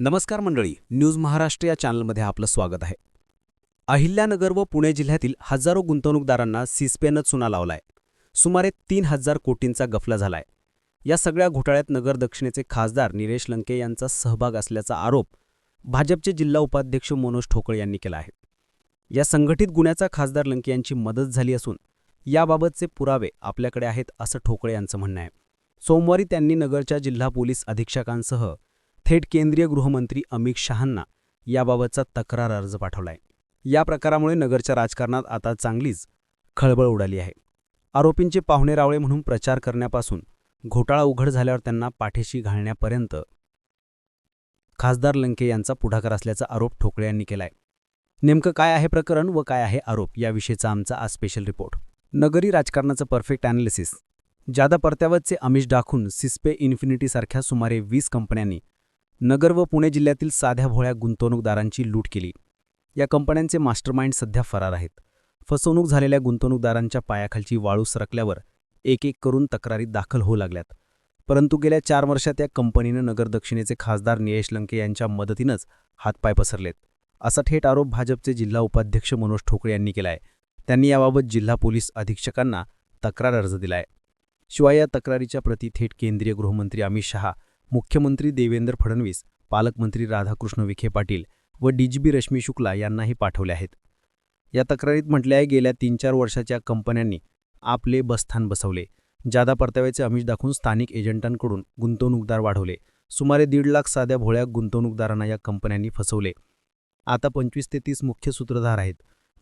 नमस्कार मंडळी न्यूज महाराष्ट्र या चॅनलमध्ये आपलं स्वागत आहे. अहिल्यानगर व पुणे जिल्ह्यातील हजारो गुंतवणूकदारांना सिस्पेनं चुना लावलाय. सुमारे तीन हजार कोटींचा गफला झालाय. या सगळ्या घोटाळ्यात नगर दक्षिणेचे खासदार निलेश लंके यांचा सहभाग असल्याचा आरोप भाजपचे जिल्हा उपाध्यक्ष मनोज ठोकळे यांनी केला आहे. या संघटित गुन्ह्याचा खासदार लंके यांची मदत झाली असून याबाबतचे पुरावे आपल्याकडे आहेत असं ठोकळे यांचं म्हणणं आहे. सोमवारी त्यांनी नगरच्या जिल्हा पोलीस अधीक्षकांसह थेट केंद्रीय गृहमंत्री अमित शहांना याबाबतचा तक्रार अर्ज पाठवलाय. या प्रकारामुळे नगरच्या राजकारणात आता चांगलीच खळबळ उडाली आहे. आरोपींचे पाहुणे रावळे म्हणून प्रचार करण्यापासून घोटाळा उघड झाल्यावर त्यांना पाठीशी घालण्यापर्यंत खासदार लंके यांचा पुढाकार असल्याचा आरोप ठोकळे यांनी केलाय. नेमकं काय आहे प्रकरण व काय आहे आरोप याविषयीचा आमचा आज स्पेशल रिपोर्ट. नगरी राजकारणाचं परफेक्ट अॅनालिसिस जादा परत्यावतचे अमिष डाखून सिस्पे इन्फिनिटीसारख्या सुमारे वीस कंपन्यांनी नगर व पुणे जिल्ह्यातील साध्या भोळ्या गुंतवणूकदारांची लूट केली. या कंपन्यांचे मास्टरमाइंड सध्या फरार आहेत. फसवणूक झालेल्या गुंतवणूकदारांच्या पायाखालची वाळू सरकल्यावर एक एक करून तक्रारी दाखल होऊ लागल्यात. परंतु गेल्या चार वर्षात या कंपनीनं नगर दक्षिणेचे खासदार निलेश लंके यांच्या मदतीनंच हातपाय पसरलेत. असा थेट आरोप भाजपचे जिल्हा उपाध्यक्ष मनोज ठोकळे यांनी केलाय. त्यांनी याबाबत जिल्हा पोलीस अधीक्षकांना तक्रार अर्ज दिलाय. शिवाय या तक्रारीच्या प्रती थेट केंद्रीय गृहमंत्री अमित शहा मुख्यमंत्री देवेंद्र फडणवीस पालकमंत्री राधाकृष्ण विखे पाटील व डीजीबी रश्मी शुक्ला यांनाही पाठवले आहेत. या तक्रारीत म्हटले आहे गेल्या तीन चार वर्षाच्या कंपन्यांनी आपले बसस्थान बसवले. जादा परताव्याचे आमिष दाखवून स्थानिक एजंटांकडून गुंतवणूकदार वाढवले. सुमारे दीड लाख साध्या भोळ्या गुंतवणूकदारांना या कंपन्यांनी फसवले. आता पंचवीस ते तीस मुख्य सूत्रधार आहेत.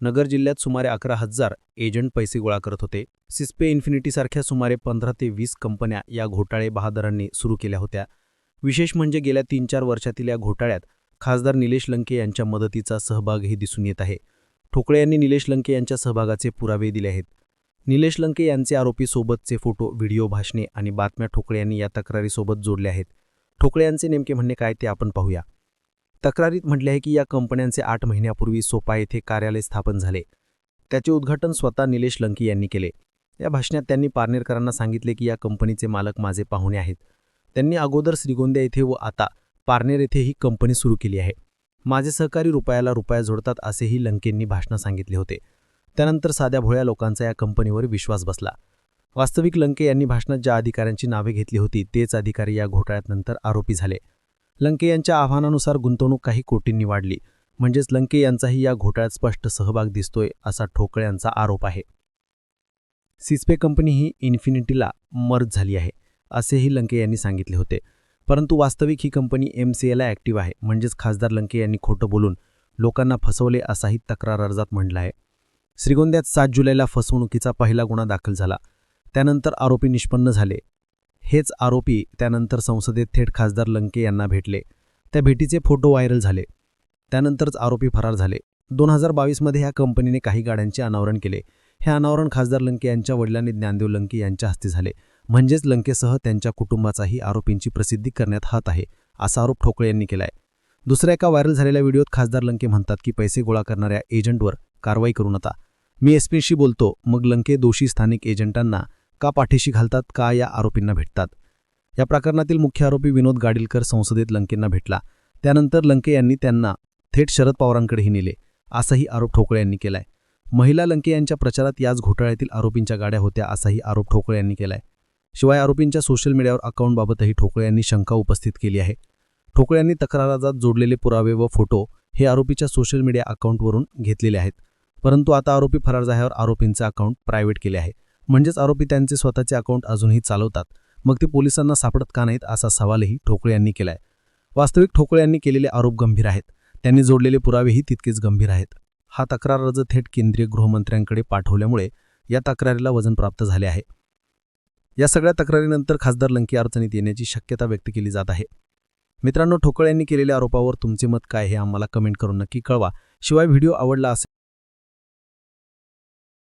नगर जिल्ह्यात सुमारे अकरा हजार एजंट पैसे गोळा करत होते. सिस्पे इन्फिनिटीसारख्या सुमारे पंधरा ते वीस कंपन्या या घोटाळे बहादरांनी सुरू केल्या होत्या. विशेष म्हणजे गेल्या तीन चार वर्षातील या घोटाळ्यात खासदार निलेश लंके यांच्या मदतीचा सहभागही दिसून येत आहे. ठोकळे यांनी निलेश लंके यांच्या सहभागाचे पुरावे दिले आहेत. निलेश लंके यांचे आरोपी सोबतचे फोटो व्हिडिओ भाषणे आणि बातम्या ठोकळे यांनी या तक्रारीसोबत जोडल्या आहेत. ठोकळे यांचे नेमके म्हणणे काय ते आपण पाहूया. तक्रारीत म्हटले आहे की या कंपन्यांचे आठ महिन्यापूर्वी सोपा येथे कार्यालय स्थापन झाले. त्याचे उद्घाटन स्वतः निलेश लंके यांनी केले. या भाषणात त्यांनी पारनेरकरांना सांगितले की या कंपनीचे मालक माझे पाहुणे आहेत. त्यांनी अगोदर श्रीगोंद्या येथे व आता पारनेर येथे ही कंपनी सुरू केली आहे. माझे सहकारी रुपयाला रुपया जोडतात असेही लंकेंनी भाषणात सांगितले होते. त्यानंतर साध्या भोळ्या लोकांचा या कंपनीवर विश्वास बसला. वास्तविक लंके यांनी भाषणात ज्या अधिकाऱ्यांची नावे घेतली होती तेच अधिकारी या घोटाळ्यात नंतर आरोपी झाले. लंके यांच्या आव्हानानुसार गुंतवणूक काही कोटींनी वाढली. म्हणजेच लंके यांचाही या घोटाळ्यात स्पष्ट सहभाग दिसतोय असा ठोकळे यांचा आरोप आहे. सिस्पे कंपनी ही इन्फिनिटीला मर्ज झाली आहे असेही लंके यांनी सांगितले होते. परंतु वास्तविक ही कंपनी एम सी एला ॲक्टिव्ह आहे म्हणजेच खासदार लंके यांनी खोटं बोलून लोकांना फसवले असाही तक्रार अर्जात म्हटलं आहे. श्रीगोंद्यात सात जुलैला फसवणुकीचा पहिला गुन्हा दाखल झाला. त्यानंतर आरोपी निष्पन्न झाले. हेच आरोपी त्यानंतर संसदेत थेट खासदार लंके यांना भेटले. त्या भेटीचे फोटो व्हायरल झाले. त्यानंतरच आरोपी फरार झाले. दोन हजार बावीसमध्ये ह्या कंपनीने काही गाड्यांचे अनावरण केले. हे अनावरण खासदार लंके यांच्या वडिलांनी ज्ञानदेव लंके यांच्या हस्ते झाले. म्हणजेच लंकेसह त्यांच्या कुटुंबाचाही आरोपींची प्रसिद्धी करण्यात हात आहे असा आरोप ठोकळे यांनी केलाय. दुसऱ्या एका व्हायरल झालेल्या व्हिडिओत खासदार लंके म्हणतात की पैसे गोळा करणाऱ्या एजंटवर कारवाई करू नका. मी एसपीशी बोलतो मग लंके दोषी स्थानिक एजंटांना का पाठीशी घालतात का या आरोपींना भेटतात. या प्रकरणातील मुख्य आरोपी विनोद गाडीलकर संसदेत लंकेंना भेटला. त्यानंतर लंके यांनी त्यांना थेट शरद पवारांकडेही नेले असाही आरोप ठोकळे यांनी केलाय. महिला लंके यांच्या प्रचारात याच घोटाळ्यातील आरोपींच्या गाड्या होत्या असाही आरोप ठोकळे यांनी केलाय. शिवाय आरोपींच्या सोशल मीडियावर अकाउंटबाबतही ठोकळे यांनी शंका उपस्थित केली आहे. ठोकळे यांनी तक्रारात जोडलेले पुरावे व फोटो हे आरोपीच्या सोशल मीडिया अकाउंटवरून घेतलेले आहेत. परंतु आता आरोपी फरार झाल्यावर आरोपींचं अकाउंट प्रायव्हेट केले आहे. म्हणजेच आरोपी त्यांचे स्वतःचे अकाउंट अजूनही चालवतात. मग ते पोलिसांना सापडत का नाहीत असा सवालही ठोकळे यांनी केलाय. वास्तविक ठोकळे यांनी केलेले आरोप गंभीर आहेत. त्यांनी जोडलेले पुरावेही तितकेच गंभीर आहेत. हा तक्रार अर्ज थेट केंद्रीय गृहमंत्र्यांकडे पाठवल्यामुळे या तक्रारीला वजन प्राप्त झाले आहे. या सगळ्या तक्रारीनंतर खासदार लंकी अडचणीत येण्याची शक्यता व्यक्त केली जात आहे. मित्रांनो ठोकळे यांनी केलेल्या आरोपावर तुमचे मत काय हे आम्हाला कमेंट करून नक्की कळवा. शिवाय व्हिडिओ आवडला असेल